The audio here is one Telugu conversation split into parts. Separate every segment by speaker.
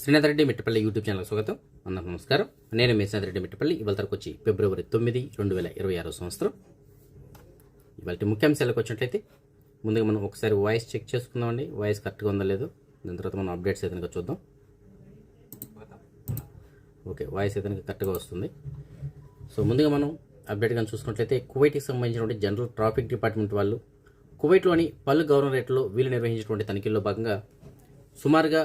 Speaker 1: శ్రీనాథ్ రెడ్డి మిట్టపల్లి యూట్యూబ్ ఛానల్ స్వాగతం. అందరికి నమస్కారం. నేను మీ శ్రీనాథ్ రెడ్డి మిట్టపల్లి. ఇవాళ తరకు వచ్చి ఫిబ్రవరి తొమ్మిది రెండు వేల ఇరవై ఆరో సంవత్సరం. ఇవాళ ముఖ్యాంశాలకు వచ్చినట్లయితే ముందుగా మనం ఒకసారి వాయిస్ చెక్ చేసుకుందామండి. వాయిస్ కరెక్ట్గా ఉందో లేదో? దాని తర్వాత మనం అప్డేట్స్ ఏదైనా చూద్దాం. ఓకే వాయిస్ ఏదైనా కరెక్ట్గా వస్తుంది. సో ముందుగా మనం అప్డేట్ కానీ చూసుకున్నట్లయితే కువైట్కి సంబంధించినటువంటి జనరల్ ట్రాఫిక్ డిపార్ట్మెంట్ వాళ్ళు కువైట్లోని పలు గవర్నరేట్లో వీళ్ళు నిర్వహించినటువంటి తనిఖీల్లో భాగంగా సుమారుగా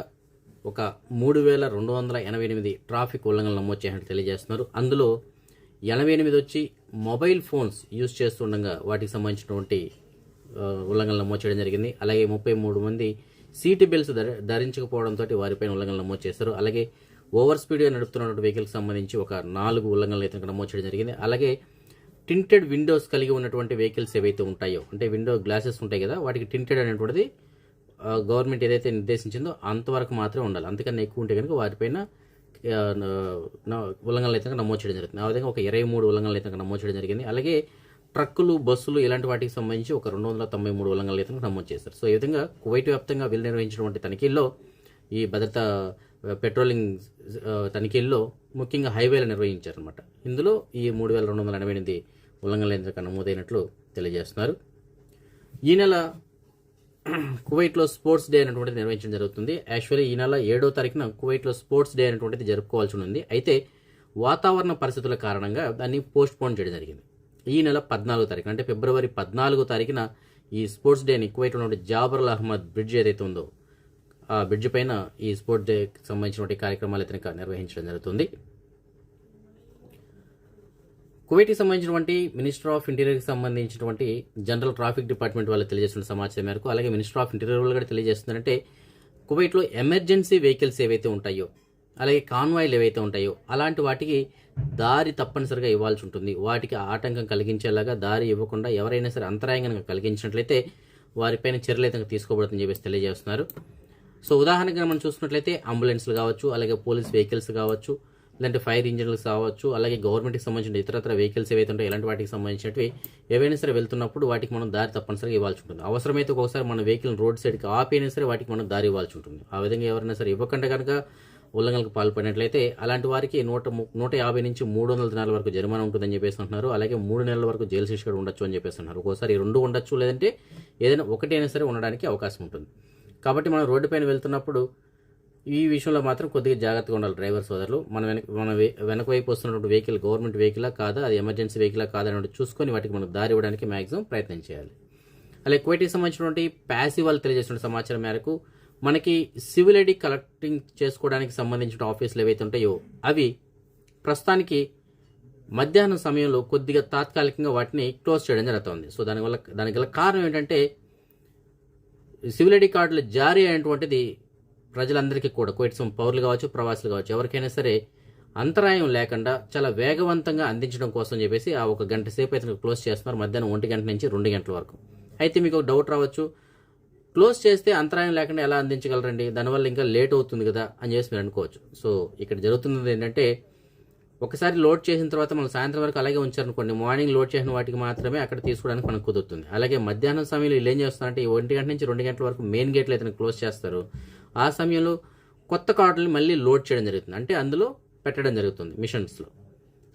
Speaker 1: ఒక మూడు వేల రెండు వందల ఎనభై ఎనిమిది ట్రాఫిక్ ఉల్లంఘనలు నమోదు చేసినట్టు తెలియజేస్తున్నారు. అందులో ఎనభై ఎనిమిది వచ్చి మొబైల్ ఫోన్స్ యూజ్ చేస్తుండగా వాటికి సంబంధించినటువంటి ఉల్లంఘనలు నమోదు చేయడం జరిగింది. అలాగే ముప్పై మూడు మంది సీటు బెల్ట్స్ ధర ధరించకపోవడంతో వారిపైన ఉల్లంఘనలు నమోదు చేశారు. అలాగే ఓవర్ స్పీడ్గా నడుపుతున్నటువంటి వెహికల్కి సంబంధించి ఒక నాలుగు ఉల్లంఘనలు అయితే నమోదు చేయడం జరిగింది. అలాగే టింటెడ్ విండోస్ కలిగి ఉన్నటువంటి వెహికల్స్ ఏవైతే ఉంటాయో అంటే విండో గ్లాసెస్ ఉంటాయి కదా వాటికి టింటెడ్ అనేటువంటిది గవర్నమెంట్ ఏదైతే నిర్దేశించిందో అంతవరకు మాత్రమే ఉండాలి. అంతకన్నా ఎక్కువ ఉంటే కనుక వాటిపైన ఉల్లంఘనలు అయితే నమోదు చేయడం జరుగుతుంది. ఆ విధంగా ఒక ఇరవై మూడు ఉల్లంఘనలు అయితే నమోదు చేయడం జరిగింది. అలాగే ట్రక్కులు బస్సులు ఇలాంటి వాటికి సంబంధించి ఒక రెండు వందల తొంభై మూడు ఉల్లంఘనలు అయితే నమోదు చేశారు. సో ఈ విధంగా కువైట్ వ్యాప్తంగా వీళ్ళు నిర్వహించినటువంటి తనిఖీల్లో ఈ భద్రతా పెట్రోలింగ్ తనిఖీల్లో ముఖ్యంగా హైవేలు నిర్వహించారనమాట ఇందులో ఈ మూడు వేల రెండు వందల ఎనభై ఎనిమిది ఉల్లంఘనలు అయితే నమోదైనట్లు తెలియజేస్తున్నారు. ఈ నెల కువైట్లో స్పోర్ట్స్ డే అనేటువంటిది నిర్వహించడం జరుగుతుంది. యాక్చువల్లీ ఈ నెల ఏడో తారీఖున కువైట్లో స్పోర్ట్స్ డే అనేటువంటిది జరుపుకోవాల్సి ఉంది. అయితే వాతావరణ పరిస్థితుల కారణంగా దాన్ని పోస్ట్ పోన్ చేయడం జరిగింది. ఈ నెల పద్నాలుగో తారీఖు అంటే ఫిబ్రవరి పద్నాలుగో తారీఖున ఈ స్పోర్ట్స్ డేని కువైట్ ఉన్నటువంటి జాబర్ల్ అహ్మద్ బ్రిడ్జ్ ఏదైతే ఉందో ఆ బ్రిడ్జ్ పైన ఈ స్పోర్ట్స్ డేకి సంబంధించినటువంటి కార్యక్రమాలు అయితే నిర్వహించడం జరుగుతుంది. కువైట్కి సంబంధించినటువంటి మినిస్టర్ ఆఫ్ ఇంటీరియర్కి సంబంధించినటువంటి జనరల్ ట్రాఫిక్ డిపార్ట్మెంట్ వాళ్ళు తెలియజేస్తున్న సమాచారం మేరకు అలాగే మినిస్టర్ ఆఫ్ ఇంటీరియర్ వాళ్ళు కూడా తెలియజేస్తున్నారంటే కువైట్లో ఎమర్జెన్సీ వెహికల్స్ ఏవైతే ఉంటాయో అలాగే కాన్వాయిలు ఏవైతే ఉంటాయో అలాంటి వాటికి దారి తప్పనిసరిగా ఇవ్వాల్సి ఉంటుంది. వాటికి ఆటంకం కలిగించేలాగా దారి ఇవ్వకుండా ఎవరైనా సరే అంతరాయం కనుక కలిగించినట్లయితే వారిపైన చర్యలు అయితే తీసుకోబడుతుందని చెప్పేసి తెలియజేస్తున్నారు. సో ఉదాహరణగా మనం చూసుకున్నట్లయితే అంబులెన్స్లు కావచ్చు అలాగే పోలీస్ వెహికల్స్ కావచ్చు లేదంటే ఫైర్ ఇంజిన్లు కావచ్చు అలాగే గవర్నమెంట్కి సంబంధించిన ఇతరత్ర వెహికల్స్ ఏవైతే ఉంటాయో ఇలాంటి వాటికి సంబంధించినవి ఏవైనా సరే వెళ్తున్నప్పుడు వాటికి మనం దారి తప్పనిసరిగా ఇవ్వాల్సి ఉంటుంది. అవసరమైతే ఒకసారి మన వెహికల్ రోడ్ సైడ్కి ఆపైనా సరే వాటికి మనం దారి ఇవ్వాల్సి ఉంటుంది. ఆ విధంగా ఎవరైనా సరే ఇవ్వకుండా కనుక ఉల్లంఘనలకు పాల్పడినట్లయితే అలాంటి వారికి నూట నూట యాభై నుంచి మూడు వందల దినాల వరకు జరిమానా ఉంటుందని చెప్పేసి అంటున్నారు. అలాగే మూడు నెలల వరకు జైలు శిక్ష కూడా ఉండొచ్చు అని చెప్పేసి అంటున్నారు. ఒకసారి రెండు ఉండొచ్చు లేదంటే ఏదైనా ఒకటి అయినా సరే ఉండడానికి అవకాశం ఉంటుంది. కాబట్టి మనం రోడ్డు పైన వెళ్తున్నప్పుడు ఈ విషయంలో మాత్రం కొద్దిగా జాగ్రత్తగా ఉండాలి డ్రైవర్ సోదరులు. మన వెనక మన వెనక వైపు వస్తున్నటువంటి వెహికల్ గవర్నమెంట్ వెహికలా కాదా అది ఎమర్జెన్సీ వెహికలా కాదా అని చూసుకొని వాటికి మనం దారి ఇవ్వడానికి మ్యాక్సిమం ప్రయత్నం చేయాలి. అలాగే కువైట్కి సంబంధించినటువంటి ప్యాసివ్ వాళ్ళు తెలియజేసిన సమాచారం మేరకు మనకి సివిల్ ఐడి కలెక్టింగ్ చేసుకోవడానికి సంబంధించిన ఆఫీసులు ఏవైతే ఉంటాయో అవి ప్రస్తుతానికి మధ్యాహ్నం సమయంలో కొద్దిగా తాత్కాలికంగా వాటిని క్లోజ్ చేయడం జరుగుతుంది. సో దానివల్ల దానికి గల కారణం ఏంటంటే సివిల్ ఐడి కార్డులు జారీ అయినటువంటిది ప్రజలందరికీ కూడా కువైట్ సం- పౌరులు కావచ్చు ప్రవాసులు కావచ్చు ఎవరికైనా సరే అంతరాయం లేకుండా చాలా వేగవంతంగా అందించడం కోసం చెప్పేసి ఆ ఒక గంట సేపు అయితే క్లోజ్ చేస్తున్నారు. మధ్యాహ్నం ఒంటి గంట నుంచి రెండు గంటల వరకు. అయితే మీకు ఒక డౌట్ రావచ్చు. క్లోజ్ చేస్తే అంతరాయం లేకుండా ఎలా అందించగలరండి? దానివల్ల ఇంకా లేట్ అవుతుంది కదా అని చెప్పేసి మీరు అనుకోవచ్చు. సో ఇక్కడ జరుగుతున్నది ఏంటంటే ఒకసారి లోడ్ చేసిన తర్వాత మనం సాయంత్రం వరకు అలాగే ఉంచారనుకోండి. మార్నింగ్ లోడ్ చేసిన వాటికి మాత్రమే అక్కడ తీసుకోవడానికి మనకు కుదురుతుంది. అలాగే మధ్యాహ్నం సమయంలో వీళ్ళు ఏం చేస్తారంటే ఈ ఒంటి గంట నుంచి రెండు గంటల వరకు మెయిన్ గేట్లు అయితే క్లోజ్ చేస్తారు. ఆ సమయంలో కొత్త కార్డుని మళ్ళీ లోడ్ చేయడం జరుగుతుంది. అంటే అందులో పెట్టడం జరుగుతుంది మిషన్స్లో.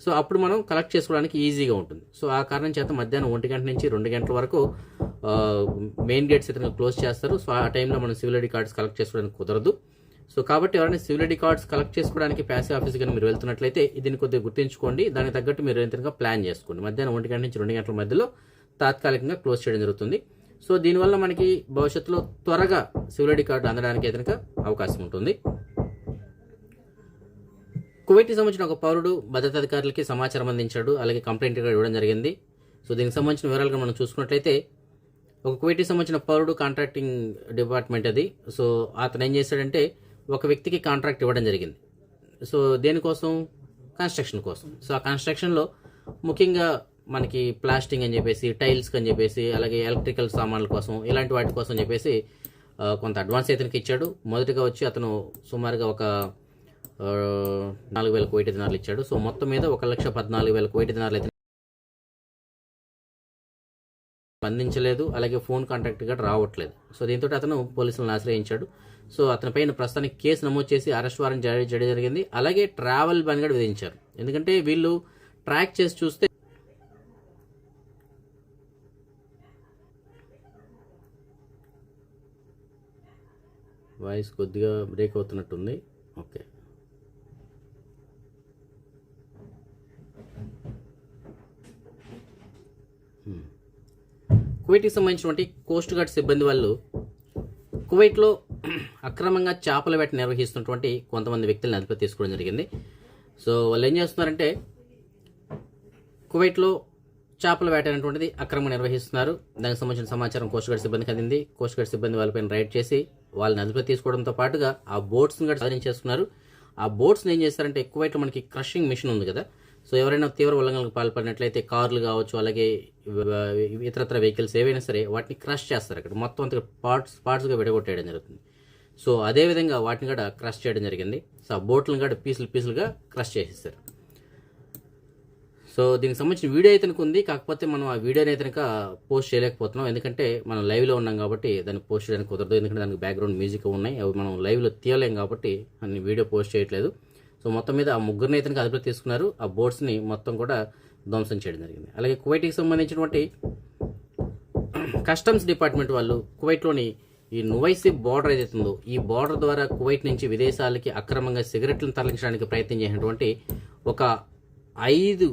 Speaker 1: సో అప్పుడు మనం కలెక్ట్ చేసుకోవడానికి ఈజీగా ఉంటుంది. సో ఆ కారణం చేత మధ్యాహ్నం ఒంటి గంట నుంచి రెండు గంటల వరకు మెయిన్ గేట్స్ అయితే క్లోజ్ చేస్తారు. సో ఆ టైంలో మనం సివిల్ ఐడి కార్డ్స్ కలెక్ట్ చేసుకోవడానికి కుదరదు. సో కాబట్టి ఎవరైనా సివిల్ ఐడి కార్డ్స్ కలెక్ట్ చేసుకోవడానికి ప్యాసివ్ ఆఫీస్ కానీ మీరు వెళ్తున్నట్లయితే దీన్ని కొద్దిగా గుర్తుంచుకోండి. దానికి తగ్గట్టు మీరు ఎంతగా ప్లాన్ చేసుకోండి. మధ్యాహ్నం ఒంటి గంట నుంచి రెండు గంటల మధ్యలో తాత్కాలికంగా క్లోజ్ చేయడం జరుగుతుంది. సో దీనివల్ల మనకి భవిష్యత్తులో త్వరగా సివిల్ ఐడి కార్డు అందడానికి అయితే అవకాశం ఉంటుంది. కువైట్కి సంబంధించిన ఒక పౌరుడు భద్రతాధికారులకి సమాచారం అందించాడు అలాగే కంప్లైంట్ కూడా ఇవ్వడం జరిగింది. సో దీనికి సంబంధించిన వివరాలుగా మనం చూసుకున్నట్లయితే ఒక కువైట్కి సంబంధించిన పౌరుడు కాంట్రాక్టింగ్ డిపార్ట్మెంట్ అది. సో అతను ఏం చేశాడంటే ఒక వ్యక్తికి కాంట్రాక్ట్ ఇవ్వడం జరిగింది. సో దేనికోసం? కన్స్ట్రక్షన్ కోసం. సో ఆ కన్స్ట్రక్షన్లో ముఖ్యంగా మనకి ప్లాస్టింగ్ అని చెప్పేసి టైల్స్ అని చెప్పేసి అలాగే ఎలక్ట్రికల్ సామాన్ల కోసం ఇలాంటి వాటి కోసం చెప్పేసి కొంత అడ్వాన్స్ ఇతనికి ఇచ్చాడు. మొదటగా వచ్చి అతను సుమారుగా ఒక నాలుగు వేల కోటి దినాలు ఇచ్చాడు. సో మొత్తం మీద ఒక లక్ష పద్నాలుగు వేల కోటి దినాలు అయితే స్పందించలేదు అలాగే ఫోన్ కాంటాక్ట్ కూడా రావట్లేదు. సో దీంతో అతను పోలీసులను ఆశ్రయించాడు. సో అతనిపైన ప్రస్తుతానికి కేసు నమోదు చేసి అరెస్ట్ వారెంట్ జారీ చేయడం జరిగింది. అలాగే ట్రావెల్ బ్యాన్ కూడా విధించారు. ఎందుకంటే వీళ్ళు ట్రాక్ చేసి చూస్తే వాయిస్ కొద్దిగా బ్రేక్ అవుతున్నట్టుంది. ఓకే. కువైట్కి సంబంధించినటువంటి కోస్ట్ గార్డ్ సిబ్బంది వాళ్ళు కువైట్లో అక్రమంగా చేపల వేట నిర్వహిస్తున్నటువంటి కొంతమంది వ్యక్తులను అదుపు తీసుకోవడం జరిగింది. సో వాళ్ళు ఏం చేస్తున్నారంటే కువైట్లో చేపల వేట అనేటువంటిది అక్రమంగా నిర్వహిస్తున్నారు. దానికి సంబంధించిన సమాచారం కోస్ట్ గార్డ్ సిబ్బందికి అందింది. కోస్ట్ గార్డ్ సిబ్బంది వాళ్ళపైన రైడ్ చేసి వాళ్ళని అదుపులో తీసుకోవడంతో పాటుగా ఆ బోట్స్ని కూడా సాధించేసుకున్నారు ఆ బోట్స్ని ఏం చేస్తారంటే కువైట్లో మనకి క్రషింగ్ మిషన్ ఉంది కదా. సో ఎవరైనా తీవ్ర ఉల్లంఘనలకు పాల్పడినట్లయితే కార్లు కావచ్చు అలాగే ఇతరత్ర వెహికల్స్ ఏవైనా సరే వాటిని క్రష్ చేస్తారు అక్కడ. మొత్తం అంత పార్ట్స్ పార్ట్స్గా విడగొట్టేయడం జరుగుతుంది. సో అదేవిధంగా వాటిని కూడా క్రష్ చేయడం జరిగింది. సో ఆ బోట్లను కూడా పీసులు పీసులుగా క్రష్ చేసేస్తారు సో దీనికి సంబంధించిన వీడియో అయితే ఉంది. కాకపోతే మనం ఆ వీడియోని అయితే కనుక పోస్ట్ చేయలేకపోతున్నాం. ఎందుకంటే మనం లైవ్లో ఉన్నాం కాబట్టి దాన్ని పోస్ట్ చేయడానికి కుదరదు. ఎందుకంటే దానికి బ్యాక్గ్రౌండ్ మ్యూజిక్ ఉన్నాయి. అవి మనం లైవ్లో తీయలేం కాబట్టి అన్ని వీడియో పోస్ట్ చేయట్లేదు. సో మొత్తం మీద ఆ ముగ్గురిని అయితే అదుపులో తీసుకున్నారు. ఆ బోట్స్ని మొత్తం కూడా ధ్వంసం చేయడం జరిగింది. అలాగే కువైట్కి సంబంధించినటువంటి కస్టమ్స్ డిపార్ట్మెంట్ వాళ్ళు కువైట్లోని ఈ నువైసీ బార్డర్ ఏదైతే ఉందో ఈ బార్డర్ ద్వారా కువైట్ నుంచి విదేశాలకి అక్రమంగా సిగరెట్లను తరలించడానికి ప్రయత్నం చేసినటువంటి ఒక ఐదు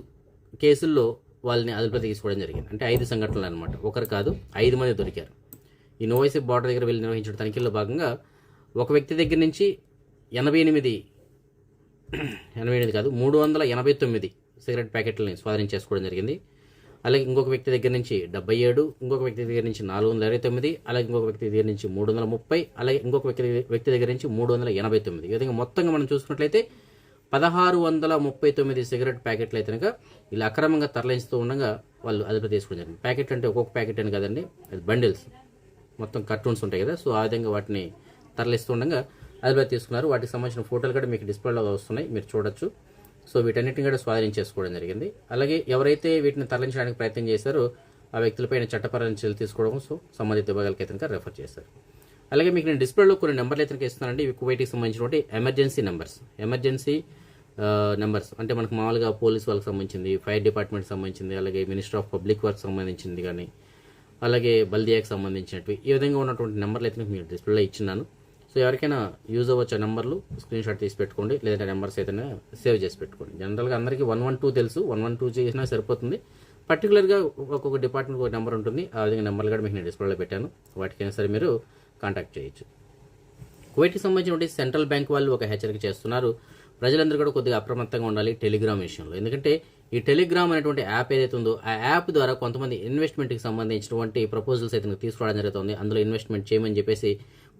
Speaker 1: కేసుల్లో వాళ్ళని అదుపులో తీసుకోవడం జరిగింది. అంటే ఐదు సంఘటనలు అనమాట ఒకరు కాదు ఐదు మంది దొరికారు. ఈ నోవైసీ బార్డర్ దగ్గర వెళ్ళి నిర్వహించిన తనిఖీల్లో భాగంగా ఒక వ్యక్తి దగ్గర నుంచి ఎనభై ఎనిమిది ఎనభై ఎనిమిది కాదు మూడు వందల ఎనభై తొమ్మిది సిగరెట్ ప్యాకెట్లని స్వాధీనం చేసుకోవడం జరిగింది. అలాగే ఇంకొక వ్యక్తి దగ్గర నుంచి డెబ్బై ఏడు ఇంకొక వ్యక్తి దగ్గర నుంచి నాలుగు వందల ఇరవై తొమ్మిది అలాగే ఇంకొక వ్యక్తి దగ్గర నుంచి మూడు వందల ముప్పై అలాగే ఇంకొక వ్యక్తి వ్యక్తి దగ్గర నుంచి మూడు వందల ఎనభై తొమ్మిది. ఈ విధంగా మొత్తంగా మనం చూసుకున్నట్లయితే పదహారు వందల ముప్పై తొమ్మిది సిగరెట్ ప్యాకెట్లు అయితే కనుక ఇలా అక్రమంగా తరలిస్తూ ఉండగా వాళ్ళు అదుపు తీసుకోవడం జరిగింది. ప్యాకెట్ అంటే ఒక్కొక్క ప్యాకెట్ అని కదండి అది బండిల్స్. మొత్తం కార్టూన్స్ ఉంటాయి కదా సో ఆ విధంగా వాటిని తరలిస్తూ ఉండగా అదుపులో తీసుకున్నారు. వాటికి సంబంధించిన ఫోటోలు కూడా మీకు డిస్ప్లేలో వస్తున్నాయి మీరు చూడొచ్చు. సో వీటన్నిటిని కూడా స్వాధీనం చేసుకోవడం జరిగింది. అలాగే ఎవరైతే వీటిని తరలించడానికి ప్రయత్నం చేశారో ఆ వ్యక్తులపైన చట్టపరమైన చర్యలు తీసుకోవడం సో సంబంధిత విభాగాలకి అయితే రెఫర్ చేశారు. అలాగే మీకు నేను డిస్ప్లేలో కొన్ని నెంబర్లు అయితే కనుక ఇస్తున్నానండి. ఇవి కువైట్కి సంబంధించినటువంటి ఎమర్జెన్సీ నెంబర్స్ ఎమర్జెన్సీ నెంబర్స్ అంటే మనకు మామూలుగా పోలీస్ వాళ్ళకి సంబంధించింది ఫైర్ డిపార్ట్మెంట్ సంబంధించింది అలాగే మినిస్టర్ ఆఫ్ పబ్లిక్ వర్క్ సంబంధించింది కానీ అలాగే బల్దియాకి సంబంధించినవి ఈ విధంగా ఉన్నటువంటి నెంబర్లు అయితే మీకు డిస్ప్లేలో ఇచ్చినాను సో ఎవరికైనా యూజ్ అవ్వచ్చు ఆ నెంబర్లు స్క్రీన్ షాట్ తీసి పెట్టుకోండి లేదంటే నెంబర్స్ అయితే సేవ్ చేసి పెట్టుకోండి. జనరల్గా అందరికీ వన్ వన్ టూ తెలుసు వన్ వన్ టూ చేసినా సరిపోతుంది. పర్టికులర్గా ఒక్కొక్క డిపార్ట్మెంట్ ఒక నెంబర్ ఉంటుంది ఆ విధంగా నెంబర్లు కూడా మీకు నేను డిస్ప్లేలో పెట్టాను. వాటికైనా సరే మీరు కాంటాక్ట్ చేయొచ్చు. కువైట్కి సంబంధించినటువంటి సెంట్రల్ బ్యాంక్ వాళ్ళు ఒక హెచ్చరిక చేస్తున్నారు. ప్రజలందరూ కూడా కొద్దిగా అప్రమత్తంగా ఉండాలి టెలిగ్రామ్ విషయంలో. ఎందుకంటే ఈ టెలిగ్రామ్ అనేటువంటి యాప్ ఏదైతే ఉందో ఆ యాప్ ద్వారా కొంతమంది ఇన్వెస్ట్మెంట్కి సంబంధించినటువంటి ప్రపోజల్స్ అయితే తీసుకురావడం జరుగుతుంది. అందులో ఇన్వెస్ట్మెంట్ చేయమని చెప్పేసి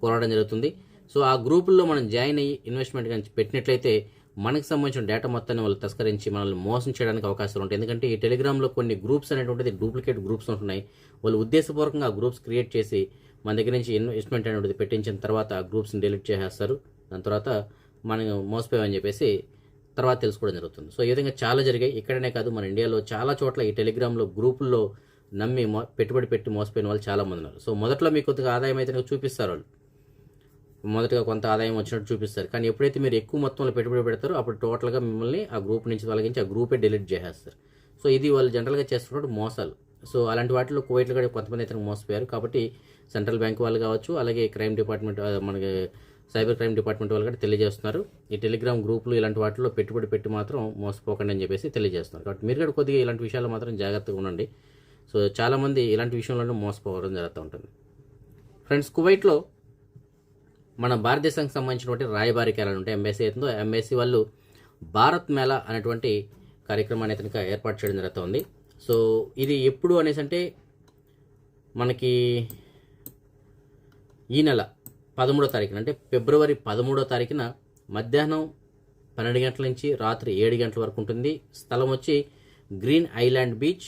Speaker 1: కోరడం జరుగుతుంది. సో ఆ గ్రూపుల్లో మనం జాయిన్ అయ్యి ఇన్వెస్ట్మెంట్ కానీ పెట్టినట్లయితే మనకు సంబంధించిన డేటా మొత్తాన్ని వాళ్ళు తస్కరించి మనల్ని మోసం చేయడానికి అవకాశాలు ఉంటాయి. ఎందుకంటే ఈ టెలిగ్రామ్లో కొన్ని గ్రూప్స్ అనేటువంటిది డూప్లికేట్ గ్రూప్స్ ఉంటున్నాయి. వాళ్ళు ఉద్దేశపూర్వకంగా ఆ గ్రూప్స్ క్రియేట్ చేసి మన దగ్గర నుంచి ఇన్వెస్ట్మెంట్ అనేటువంటిది పెట్టించిన తర్వాత ఆ గ్రూప్స్ని డిలీట్ చేసేస్తారు. దాని తర్వాత మనం మోసపోయామని చెప్పేసి తర్వాత తెలుసుకోవడం జరుగుతుంది. సో ఈ విధంగా చాలా జరిగాయి. ఇక్కడనే కాదు మన ఇండియాలో చాలా చోట్ల ఈ టెలిగ్రామ్లో గ్రూపుల్లో నమ్మి మో- పెట్టుబడి పెట్టి మోసపోయిన వాళ్ళు చాలామంది ఉన్నారు. సో మొదట్లో మీకు కొద్దిగా ఆదాయం అయితే చూపిస్తారు వాళ్ళు. మొదటగా కొంత ఆదాయం వచ్చినట్టు చూపిస్తారు. కానీ ఎప్పుడైతే మీరు ఎక్కువ మొత్తంలో పెట్టుబడి పెడతారో అప్పుడు టోటల్గా మిమ్మల్ని ఆ గ్రూప్ నుంచి తొలగించి ఆ గ్రూపే డిలీట్ చేసేస్తారు. సో ఇది వాళ్ళు జనరల్గా చేస్తున్నట్టు మోసాలు. సో అలాంటి వాటిలో కువైట్లో కూడా కొంతమంది అయితే మోసపోయారు. కాబట్టి సెంట్రల్ బ్యాంక్ వాళ్ళు కావచ్చు అలాగే క్రైమ్ డిపార్ట్మెంట్ మనకి సైబర్ క్రైమ్ డిపార్ట్మెంట్ వాళ్ళు కూడా తెలియజేస్తున్నారు. ఈ టెలిగ్రామ్ గ్రూపులు ఇలాంటి వాటిలో పెట్టుబడి పెట్టి మాత్రం మోసపోకండి అని చెప్పేసి తెలియజేస్తున్నారు. కాబట్టి మీరు కూడా కొద్దిగా ఇలాంటి విషయాలు మాత్రం జాగ్రత్తగా ఉండండి. సో చాలామంది ఇలాంటి విషయంలోనే మోసపోవడం జరుగుతూ ఉంటుంది. ఫ్రెండ్స్ కువైట్లో మన భారతదేశానికి సంబంధించినటువంటి రాయబారి కేంద్రాలు ఉంటాయి. ఎంబెసీ అవుతుందో ఎంబెసీ వాళ్ళు భారత్ మేళా అనేటువంటి కార్యక్రమాన్ని కనుక ఏర్పాటు చేయడం జరుగుతుంది సో ఇది ఎప్పుడు అనేసి అంటే మనకి ఈ నెల పదమూడో తారీఖున అంటే ఫిబ్రవరి పదమూడో తారీఖున మధ్యాహ్నం పన్నెండు గంటల నుంచి రాత్రి ఏడు గంటల వరకు ఉంటుంది. స్థలం వచ్చి green island beach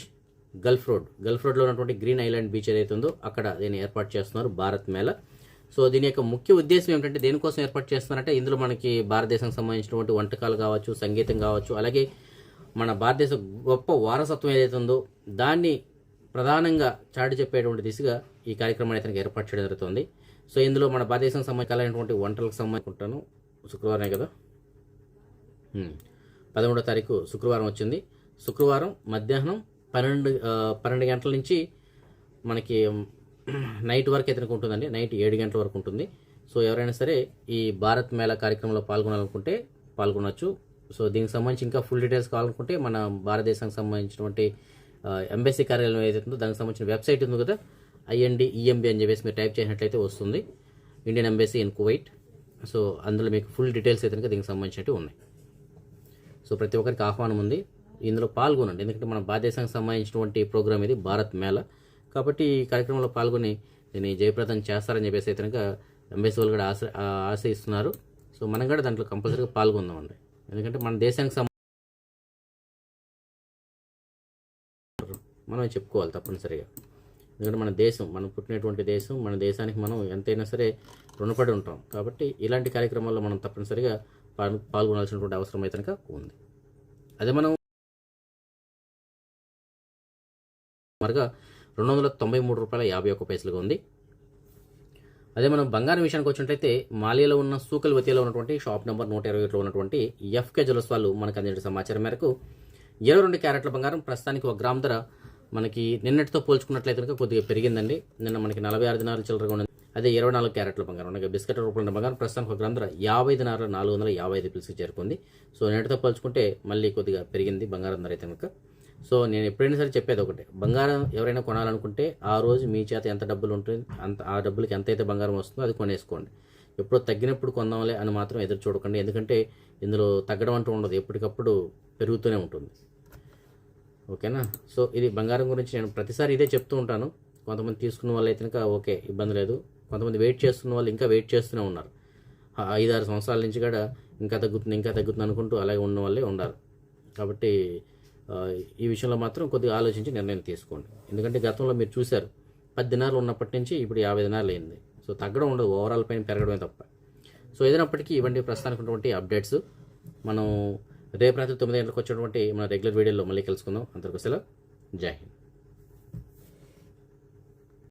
Speaker 1: Gulf road. Gulf రోడ్లో ఉన్నటువంటి గ్రీన్ ఐలాండ్ బీచ్ ఏదైతే ఉందో అక్కడ దీన్ని ఏర్పాటు చేస్తున్నారు భారత్ మేళ. సో దీని యొక్క ముఖ్య ఉద్దేశం ఏమిటంటే దేనికోసం ఏర్పాటు చేస్తున్నారంటే ఇందులో మనకి భారతదేశానికి సంబంధించినటువంటి వంటకాలు కావచ్చు సంగీతం కావచ్చు అలాగే మన భారతదేశ గొప్ప వారసత్వం ఏదైతే ఉందో దాన్ని ప్రధానంగా చాటి చెప్పేటువంటి దిశగా ఈ కార్యక్రమాన్ని అయితే ఏర్పాటు చేయడం జరుగుతుంది. సో ఇందులో మన భారతదేశం సంబంధించినటువంటి వంటలకు సంబంధించుకుంటాను శుక్రవారమే కదా? పదమూడో తారీఖు శుక్రవారం వచ్చింది. శుక్రవారం మధ్యాహ్నం పన్నెండు పన్నెండు గంటల నుంచి మనకి నైట్ వరకు అయితే ఉంటుందండి. నైట్ ఏడు గంటల వరకు ఉంటుంది. సో ఎవరైనా సరే ఈ భారత్ మేళా కార్యక్రమంలో పాల్గొనాలనుకుంటే పాల్గొనవచ్చు సో దీనికి సంబంధించి ఇంకా ఫుల్ డీటెయిల్స్ కావాలనుకుంటే మన భారతదేశానికి సంబంధించినటువంటి ఎంబసీ కార్యాలయం ఏదైతే ఉందో దానికి సంబంధించిన వెబ్సైట్ ఉంది కదా? ఐఎన్డి ఈఎంబి అని చెప్పేసి మీరు టైప్ చేసినట్లయితే వస్తుంది. Indian embassy in Kuwait. So అందులో మీకు ఫుల్ డీటెయిల్స్ అయితే దీనికి సంబంధించినవి ఉన్నాయి. సో ప్రతి ఒక్కరికి ఆహ్వానం ఉంది. ఇందులో పాల్గొనండి. ఎందుకంటే మన భారతదేశానికి సంబంధించినటువంటి ప్రోగ్రామ్ ఇది భారత్ మేళ. కాబట్టి ఈ కార్యక్రమంలో పాల్గొని దీన్ని జయప్రదం చేస్తారని చెప్పేసి అయితే కనుక ఎంబసీ వాళ్ళు కూడా ఆశ ఆశయిస్తున్నారు. సో మనం కూడా దాంట్లో కంపల్సరీగా పాల్గొందామండి. ఎందుకంటే మన దేశానికి సంబంధించి మనం చెప్పుకోవాలి తప్పనిసరిగా. ఎందుకంటే మన దేశం మనం పుట్టినటువంటి దేశం మన దేశానికి మనం ఎంతైనా సరే రుణపడి ఉంటాం. కాబట్టి ఇలాంటి కార్యక్రమాల్లో మనం తప్పనిసరిగా పాల్గొనాల్సినటువంటి అవసరం అయితే కనుక ఉంది. అదే మనం మరగా రెండు వందల తొంభై మూడు రూపాయల యాభై ఒక్క పైసలుగా ఉంది. అదే మనం బంగారం విషయానికి వచ్చినట్లయితే మాలియాలో ఉన్న సూకల్ వతిలో ఉన్నటువంటి షాప్ నెంబర్ నూట ఇరవై ఒకటిలో ఉన్నటువంటి ఎఫ్కే జ్యువెల్స్ వాళ్ళు మనకు అందించిన సమాచారం మేరకు ఇరవై రెండు క్యారెట్ల బంగారం ప్రస్తుతానికి ఒక గ్రామ్ ధర మనకి నిన్నటితో పోల్చుకున్నట్లయితే కనుక కొద్దిగా పెరిగిందండి. నిన్న మనకి నలభై ఆరు దినాలు చిల్లరగా ఉన్నది అదే ఇరవై నాలుగు క్యారెట్ల బంగారం అనగా బిస్కెట్ రూపంలో బంగారం ప్రస్తుతానికి ఒక గ్రంథ యాభై దినాలు నాలుగు వందల యాభై ఐదు పిల్స్కి చేరుకుంది. సో నిన్నటితో పోల్చుకుంటే మళ్ళీ కొద్దిగా పెరిగింది బంగారం ధర అయితే కనుక. సో నేను ఎప్పుడైనా సరే చెప్పేది ఒకటే బంగారం ఎవరైనా కొనాలనుకుంటే ఆ రోజు మీ చేత ఎంత డబ్బులు ఉంటుంది అంత ఆ డబ్బులకి ఎంత అయితే బంగారం వస్తుందో అది కొనేసుకోండి. ఎప్పుడో తగ్గినప్పుడు కొందాంలే అని మాత్రం ఎదురు చూడకండి. ఎందుకంటే ఇందులో తగ్గడం అంటూ ఉండదు. ఎప్పటికప్పుడు పెరుగుతూనే ఉంటుంది. ఓకేనా? సో ఇది బంగారం గురించి నేను ప్రతిసారి ఇదే చెప్తూ ఉంటాను. కొంతమంది తీసుకున్న వాళ్ళు అయితే కనుక ఓకే ఇబ్బంది లేదు. కొంతమంది వెయిట్ చేస్తున్న వాళ్ళు ఇంకా వెయిట్ చేస్తూనే ఉన్నారు. ఐదారు సంవత్సరాల నుంచి కూడా ఇంకా తగ్గుతుంది ఇంకా తగ్గుతుంది అనుకుంటూ అలాగే ఉన్న వాళ్ళే ఉన్నారు కాబట్టి ఈ విషయంలో మాత్రం కొద్దిగా ఆలోచించి నిర్ణయం తీసుకోండి. ఎందుకంటే గతంలో మీరు చూశారు పది దినాలు ఉన్నప్పటి నుంచి ఇప్పుడు యాభై దినాలు అయింది. సో తగ్గడం ఉండదు ఓవరాల్ పైన పెరగడమే తప్ప. సో ఏదైనప్పటికీ ఇవన్నీ ప్రస్తుతానికి ఉన్నటువంటి అప్డేట్స్. మనం రేపు రాత్రి తొమ్మిది గంటలకు వచ్చేటువంటి మన రెగ్యులర్ వీడియోలో మళ్ళీ కలుసుకుందాం. అంతవరకు సెలవు. జై హింద్.